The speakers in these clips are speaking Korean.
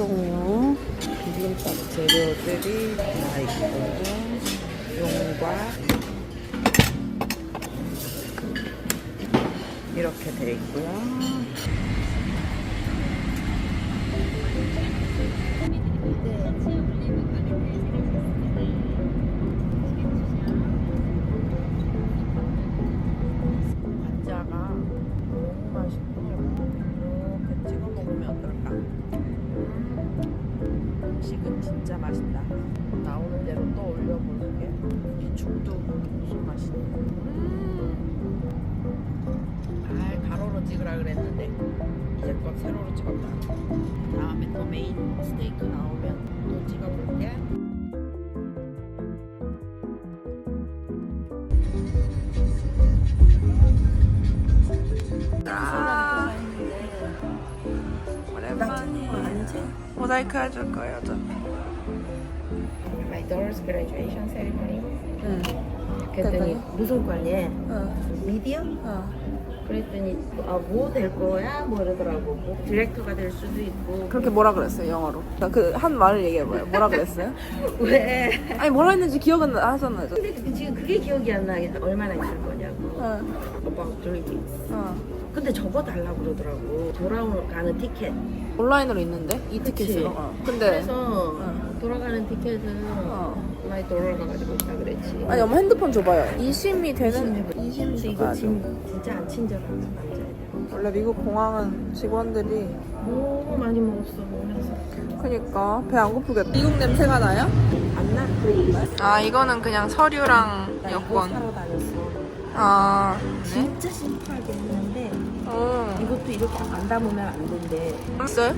식용유, 비빔밥 재료들이 다 있고, 용과 이렇게 돼 있고요. 이 죽도 무슨 맛이냐? 아, 가로로 찍으라 그랬는데 이제 또 세로로 찍었다. 다음에 또 메인 스테이크 나오면 또 찍어볼게. 아? 모자이크 해줄 거예요, 저. My daughter's graduation ceremony. 응. 그랬더니 무슨 과니? 어, 미디어? 어. 그랬더니 아 뭐 될 거야? 뭐 이러더라고. 뭐 디렉터가 될 수도 있고. 그렇게 뭐라 그랬어요, 영어로? 그 한 말을 얘기해봐요. 뭐라 그랬어요? 왜? 아니, 뭐라 했는지 기억은 하잖아요. 저. 근데 그- 지금 그게 기억이 안 나게 얼마나 있을 거냐고. 어, About three weeks. 어. 근데 저거 달라고 그러더라고. 돌아가는 티켓. 온라인으로 있는데? 이 그치? 티켓으로. 어. 근데. 그래서 어. 돌아가는 티켓은 어. 많이 돌아가 가지고 있다 그랬지. 아니, 엄마 핸드폰 줘봐요. 이심이 되는. 이심 이심 이거 줘가지고. 진, 진짜 안 친절한 남자애들. 원래 미국 공항은 직원들이. 너무 많이 먹었어 먹으면서. 그니까. 배 안 고프겠다. 미국 냄새가 나요? 안 나? 아, 이거는 그냥 서류랑 나 이거 사러 다녔어. 아. 진짜 심플하게 했는데 어. 이것도 이렇게 안 담으면 안 된대. 있어요?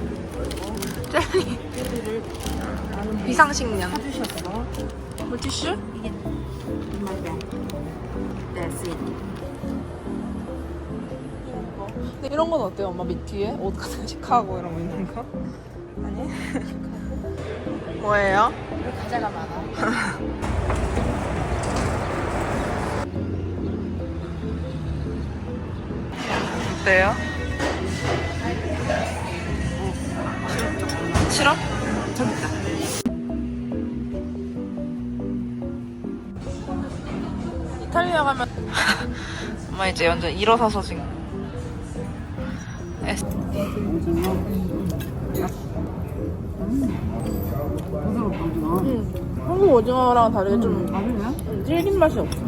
젤리. 비상식량. 사주셨어. 물티슈? 이게 말이야. That's it. 근데 이런 건 어때요, 엄마? 밑 뒤에 옷 같은 거 시카고 이런 거 있는 거? 아니? 뭐예요? 과자가 많아. 어때요? 싫어? 저기 있다. 이탈리아 가면 엄마 이제 완전 일어서서 지금 에스. 응. 한국 오징어랑 다르게 좀 음, 질긴 맛이 없어.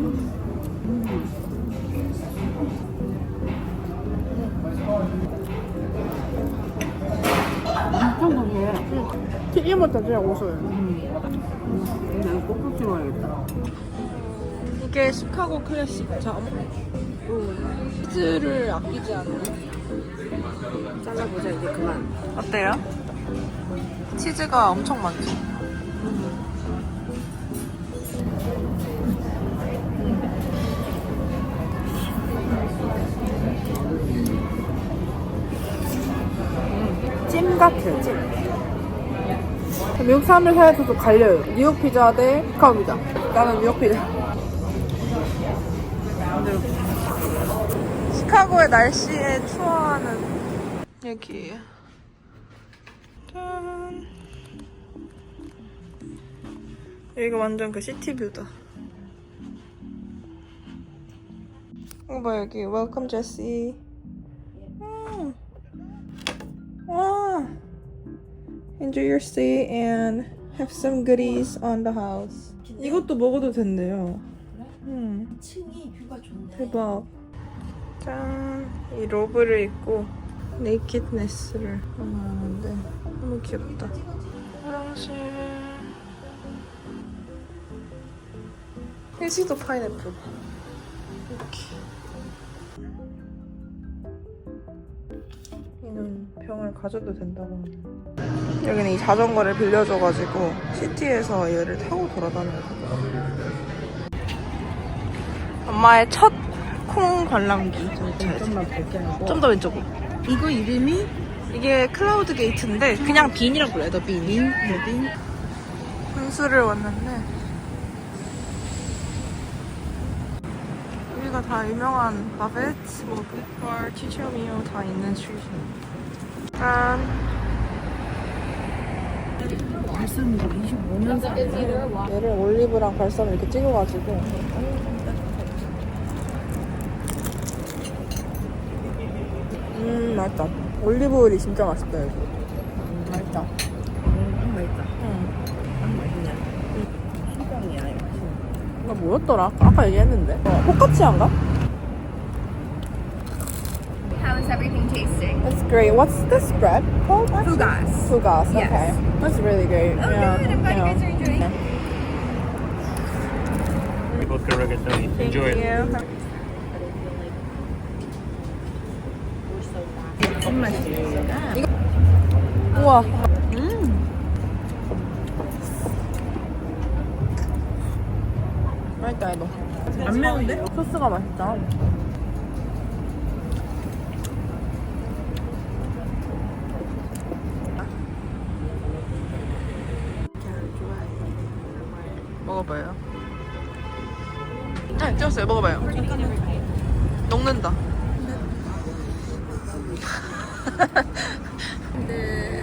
튀김부터 진짜 고소해요. 나는 꼭꼭 찍어야겠다. 이게 시카고 클래식 점. 치즈를 아끼지 않는. 잘라보자 이제 그만. 어때요? 치즈가 엄청 많죠? 찜 같아요, 찜. 미국 사람들 사이에서도 갈려요. 뉴욕 피자 대 시카고 피자. 나는 뉴욕 피자. 시카고의 날씨에 추워하는 여기. 짠. 여기가 완전 그 시티뷰다. 이거 봐 여기 웰컴 제시. Enjoy your stay and have some goodies on the house. 이것도 먹어도 된대요. 음. 층이 뷰가 좋네. 대박. 짠. 이 로브를 입고 네이키드네스를 하는데 너무 귀엽다. 화장실. 일시도 파인애플. 이렇게. 이는 병을 가져도 된다고. 여기는 이 자전거를 빌려줘가지고 시티에서 얘를 타고 돌아다녀요. 엄마의 첫 콩 관람기. 좀만 볼게 하고. 좀더 왼쪽으로. 이거 이름이 이게 클라우드 게이트인데 그냥 빈이라고 불러요. 더 빈. 빈. 네, 빈. 분수를 왔는데 여기가 다 유명한 바베트, 뭐 굿bar, 치초미오 다 있는 스트리트입니다. 짠. 발사믹 25년 산. 얘를 올리브랑 발사믹 이렇게 찍어가지고 음 맛있다 올리브 오일이 진짜 맛있다 여기 맛있다 음, 맛있다. 응. 아, 맛있네. 수정이야, 이거. 이거 뭐였더라? 아까 얘기했는데 어, 포카치아인가? How is everything tasting? That's great. What's the spread called? Fugas. Fugas. Yes. Okay. That's really great. Oh, yeah. good. I'm glad you yeah. guys are enjoying it. We both got rigatoni. Enjoy it. 무슨 맛이야? 우와. 음. 맛있다 이거. 안 매운데? 소스가 맛있다. 먹어봐요. 네, 찍었어요. 먹어봐요. 녹는다. 네.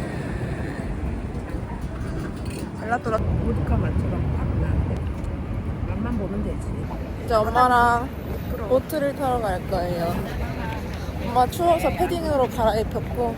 젤라또라. 보드카 맛처럼 딱 나는데. 맛만 보면 되지. 이제 엄마랑 보트를 타러 갈 거예요. 엄마 추워서 패딩으로 갈아입혔고.